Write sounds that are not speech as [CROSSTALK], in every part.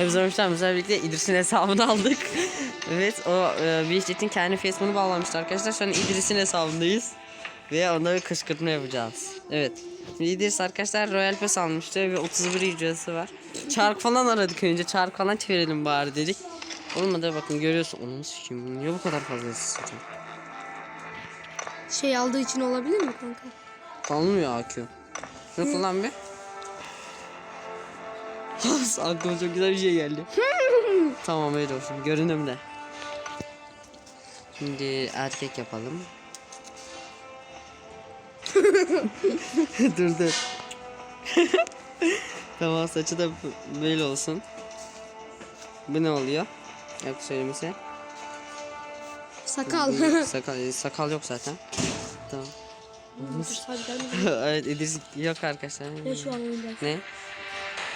Hepsi. Bizlerle birlikte İdris'in hesabını aldık. [LAUGHS] evet o e, Bilecet'in kendi Facebook'unu bağlamıştı arkadaşlar. Şu an İdris'in hesabındayız. Ve ona bir kışkırtma yapacağız. Evet. Şimdi İdris arkadaşlar Royal Pass almıştı ve 31 ücreti var. Çark falan aradık önce. Çark falan çevirelim bari dedik. Olmadı bakın görüyorsun. Onu sikeyim. Niye bu kadar fazla sıçradım? Şey aldığı için olabilir mi kanka? Kalmıyor AQ. Şunu kullan bir. Aklıma çok güzel bir şey geldi. [LAUGHS] tamam öyle olsun. Görünümde. Şimdi erkek yapalım. [LAUGHS] dur dur. [LAUGHS] tamam saçı da böyle olsun. Bu ne oluyor? Yok söylemesi. Sakal. sakal, sakal yok zaten. Tamam. Evet İdris yok arkadaşlar. Ne şu an oyunda? Ne?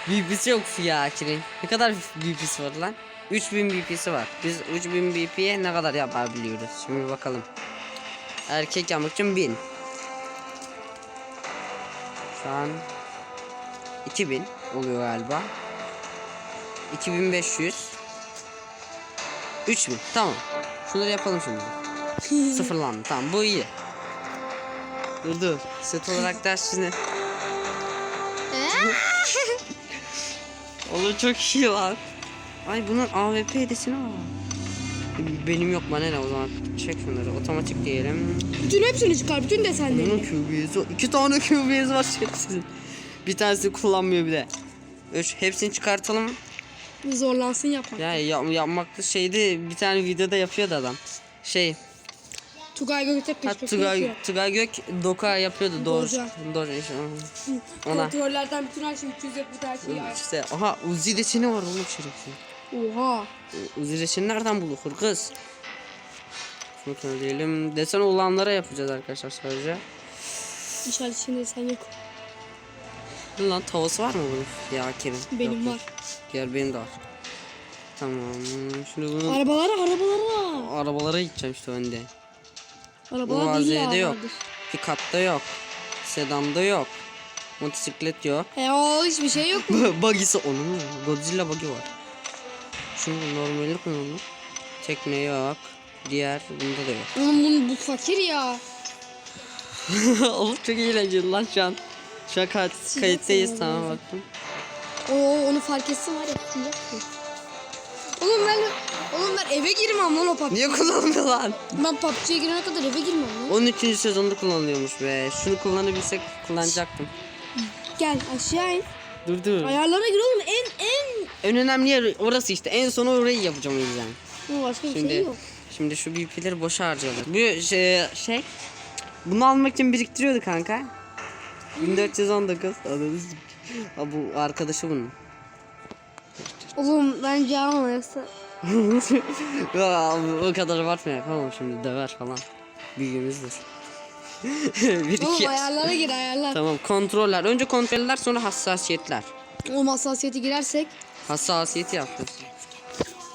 BP'si yok ya Kirin. Ne kadar BP'si var lan? 3000 BP'si var. Biz 3000 BP'ye ne kadar yapabiliyoruz? Şimdi bakalım. Erkek yapmak için 1000. Şu an 2000 oluyor galiba. 2500 3000 tamam. Şunları yapalım şimdi. [LAUGHS] Sıfırlandı tamam bu iyi. Dur dur. Set olarak [LAUGHS] ders şimdi. [LAUGHS] Olur çok iyi lan. Ay bunun AWP hedesine var. Benim yok bana ne o zaman. Çek şunları otomatik diyelim. Bütün hepsini çıkar. Bütün Bunun desenleri. QB'si iki tane QB'si var şerefsizin. Bir tanesi kullanmıyor bir de. Üç, hepsini çıkartalım. Zorlansın yapmak. Ya yap, yapmakta şeydi bir tane videoda yapıyordu adam. Şey Tugay Gökçek ha, peş Tugay, Tugay Gök Doka yapıyordu doğru. Doja. Doğru işte. Ona. Kontrollerden bütün her şey 300 yap bütün her şeyi aç. İşte aha Uzi deseni var oğlum şerefsiz. Oha. Uzi deseni nereden bulur kız? Şunu söyleyelim. Desen olanlara yapacağız arkadaşlar sadece. İnşallah içinde sen yok. Lan tavası var mı bunun? Ya Kerim. Benim Yok, var. Diğer benim de var. Tamam. Şimdi bunun Arabalara arabalara. arabalara gideceğim işte önde. Ya. Uazi'de yok. Pickup'ta yok. Sedan'da yok. Motosiklet yok. E o hiçbir şey yok. Buggy'si [LAUGHS] onun mu? Godzilla buggy var. Şunu normali koyalım. Tekne yok. Diğer bunda da yok. Oğlum bunun bu fakir ya. [LAUGHS] Oğlum çok eğlenceli lan şu an. Şu an kayıt- kayıttayız tamam baktım. Oo onu fark etsin var ya. Oğlum ben Oğlum ben eve girmem lan o PUBG. Niye kullanmıyor lan? Ben PUBG'ye girene kadar eve girmem lan. 13. sezonda kullanılıyormuş be. Şunu kullanabilsek kullanacaktım. Gel aşağı in. Dur dur. Ayarlara gir oğlum en en. En önemli yer orası işte. En sona orayı yapacağım o yüzden. Oğlum başka bir Şimdi şey yok. şimdi şu BP'leri boşa harcayalım. Bu şey, şey bunu almak için biriktiriyordu kanka. 1419. Anladınız mı? Bu arkadaşı bunun. Oğlum bence ama yoksa. [LAUGHS] Ya, o kadar abartma yapamam şimdi döver falan. Büyüğümüzdür. [LAUGHS] bir Oğlum iki. ayarlara gir ayarlar. Tamam kontroller. Önce kontroller sonra hassasiyetler. Oğlum hassasiyeti girersek. Hassasiyeti yaptım.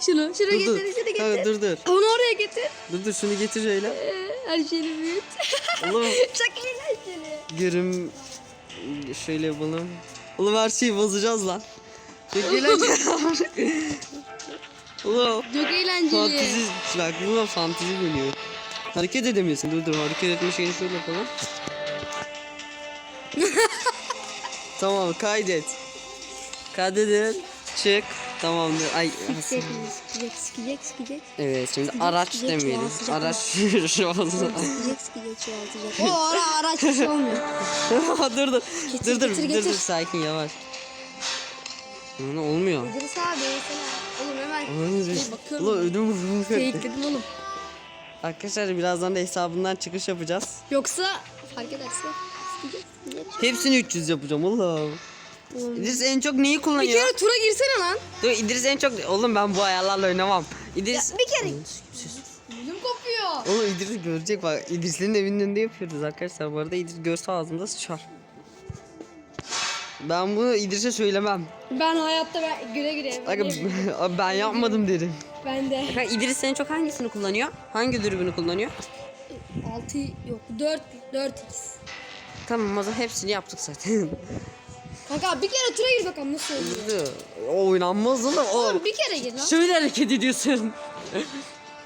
Şunu şunu Dur dur. getir şunu Ha, getir. dur dur. Onu oraya getir. Dur dur şunu getir şöyle. Ee, Her şeyini büyüt. Oğlum [LAUGHS] Çok eğlenceli. görüm şöyle yapalım. Oğlum her şeyi bozacağız lan. Çok eğlenceli. [LAUGHS] Oğlum Çok eğlenceli. fantezi bak buna fantezi dönüyor. Hareket edemiyorsun. Dur dur hareket etme şeyini şöyle yapalım. [LAUGHS] tamam kaydet. Kaydedin. Çık. Tamamdır. Ay. Sikecek sikecek sikecek sikecek. Evet şimdi Sıcak, araç sıcak demeyelim. Araç [LAUGHS] şu olsun. Sikecek sikecek çoğaltacak. O ara araç bir şey olmuyor. dur dur. Getir, dur dur getir, dur getir. dur sakin yavaş. Ne olmuyor? İdris abi sana. Oğlum hemen. Ulan Şey, bakıyorum. ödüm Fake'ledim oğlum. Arkadaşlar birazdan da hesabından çıkış yapacağız. Yoksa fark ederse. Hepsini 300 yapacağım. Oğlum. İdris en çok neyi Bir kullanıyor? kere tura girsene lan. Dur İdris en çok oğlum ben bu ayarlarla oynamam. İdris Bir kere. Dilim kopuyor. Oğlum İdris görecek bak İdris'in evinin önünde yapıyoruz arkadaşlar. Bu arada İdris görse ağzımda sıçar. Ben bunu İdris'e söylemem. Ben hayatta ben güle güle. Aga, [LAUGHS] ben yapmadım derim. Ben de. Kanka İdris en çok hangisini kullanıyor? Hangi dürbünü kullanıyor? 6 yok 4 4 x. Tamam o zaman hepsini yaptık zaten. [LAUGHS] Kanka bir kere tura gir bakalım nasıl oluyor. O oynanmaz oğlum. O Oğlum bir kere gir lan. şöyle hareket ediyorsun.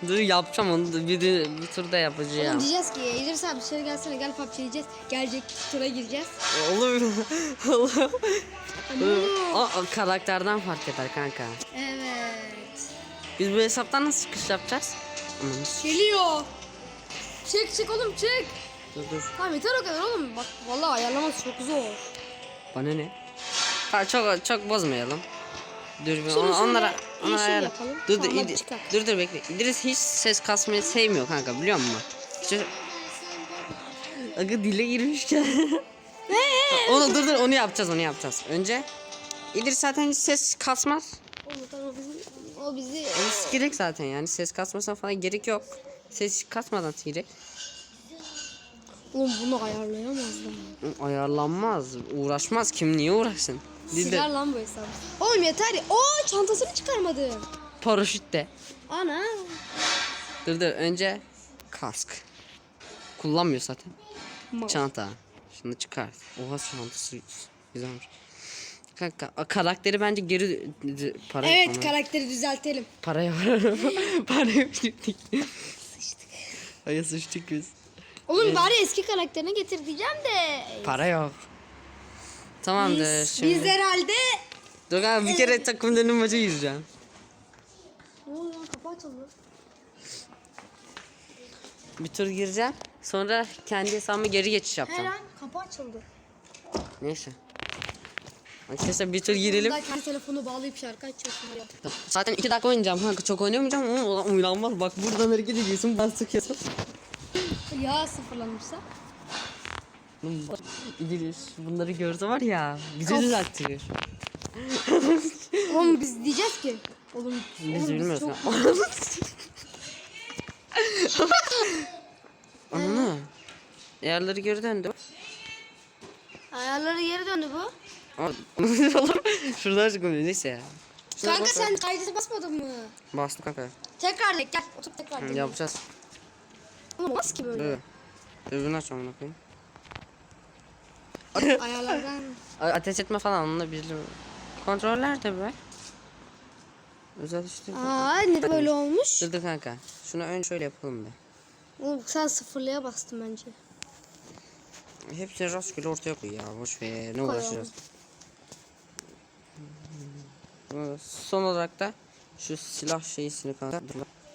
Dur yapacağım onu da bir, bir turda Oğlum yapacağım. diyeceğiz ki İdris abi dışarı gelsene gel PUBG diyeceğiz. Gelecek tura gireceğiz. Oğlum. [LAUGHS] Oğlum. Ama- O, o karakterden fark eder kanka. Evet. Biz bu hesaptan nasıl çıkış yapacağız? Geliyor. Çık çık oğlum çık. Dur dur. Tamam yeter o kadar oğlum. Bak vallahi ayarlaması çok zor. Bana ne? Ha çok çok bozmayalım. Dur bir on- şöyle onlara yeşil yapalım, Dur dur çıkar. dur dur bekle. İdris hiç ses kasmayı sevmiyor kanka biliyor musun? Hiç Aga dile girmişken. [LAUGHS] onu dur dur onu yapacağız onu yapacağız. Önce İdris zaten hiç ses kasmaz. Oğlum tamam o bizi, o bizi Yani sikecek zaten yani ses kasmasına falan gerek yok. Ses hiç kasmadan sikecek. Oğlum bunu ayarlayamazlar. Ayarlanmaz, uğraşmaz. Kim niye uğraşsın? Dilde lan bu hesabı. Oğlum yeter ya. Oo çantasını çıkarmadım. paraşütte. Ana. Dur dur önce kask. Kullanmıyor zaten. Mal. Çanta. Şunu çıkar. Oha çantası güzelmiş. Kanka karakteri bence geri para Evet yapmam. karakteri düzeltelim. Paraya [LAUGHS] Paraya biriktik. Sıçtık. Ay sıçtık biz. Oğlum bari eski karakterini getir diyeceğim de. Para yok. Tamamdır Biz, şimdi. biz herhalde. Dur kanka bir kere takımlarının maçı izleyeceğim. Ne oluyor lan kapı açıldı. Bir tur gireceğim. Sonra kendi hesabıma geri geçiş Her yapacağım. an kapı açıldı. Neyse. Arkadaşlar bir tur girelim. Ben kendi telefonu bağlayıp şarkı açıyorsun. Zaten iki dakika oynayacağım kanka çok oynamayacağım ama ulan oynanmaz. Bak buradan hareket ediyorsun ben sıkıyorsun. Ya İdiliz bunları gördü var ya bizi düzelttirir. Oğlum biz diyeceğiz ki. Oğlum, Biz oğlum bilmiyoruz. çok- Ananı. Yerleri geri döndü. Ayarları geri döndü bu. [LAUGHS] Oğlum şuradan çıkmıyor neyse ya. Şuna Kanka bak- sen kaydı basmadın mı? Bastım kanka. Tekrar gel. Otur tekrar. Dene. Yapacağız. Oğlum olmaz ki böyle. Dur. Dürbünü aç amına koyayım. [LAUGHS] Ayarlardan. Ateş etme falan onunla bizde. Kontroller de be. Özel işte. Aa ne böyle olmuş? Dur kanka. Şunu önce şöyle yapalım be. Oğlum sen sıfırlığa bastın bence. Hepsini rastgele ortaya koy ya. Boş ver. Ne uğraşacağız? Son olarak da şu silah şeysini kanka.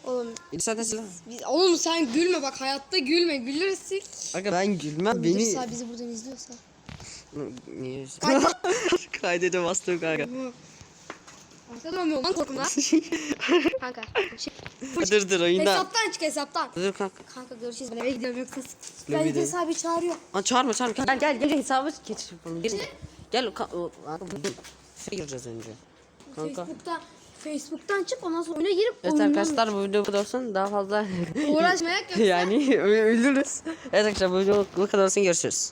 Oğlum, zaten silah. biz, oğlum sen gülme bak hayatta gülme gülürsün. Aga ben gülmem beni. bizi buradan izliyorsa. Niye? [LAUGHS] Kaydede bastım kanka. Arkadan olmuyor lan korkum lan. Kanka. Şey, dur dur oyunda. hesaptan çık hesaptan. Dur kanka. Kanka görüşürüz ben eve gidiyorum yoksa. Ben İdris abi çağırıyor. Aa, çağırma çağırma. Gel gel gel hesabı geç yapalım. Gel. Dur. Şuraya gireceğiz önce. Kanka. Facebook'tan Facebook'tan çık ondan sonra oyuna girip Evet oyundan arkadaşlar bu video bu kadar olsun. Daha fazla uğraşmayak yok. [LAUGHS] yani ölürüz. Evet arkadaşlar bu video bu kadar olsun. Görüşürüz.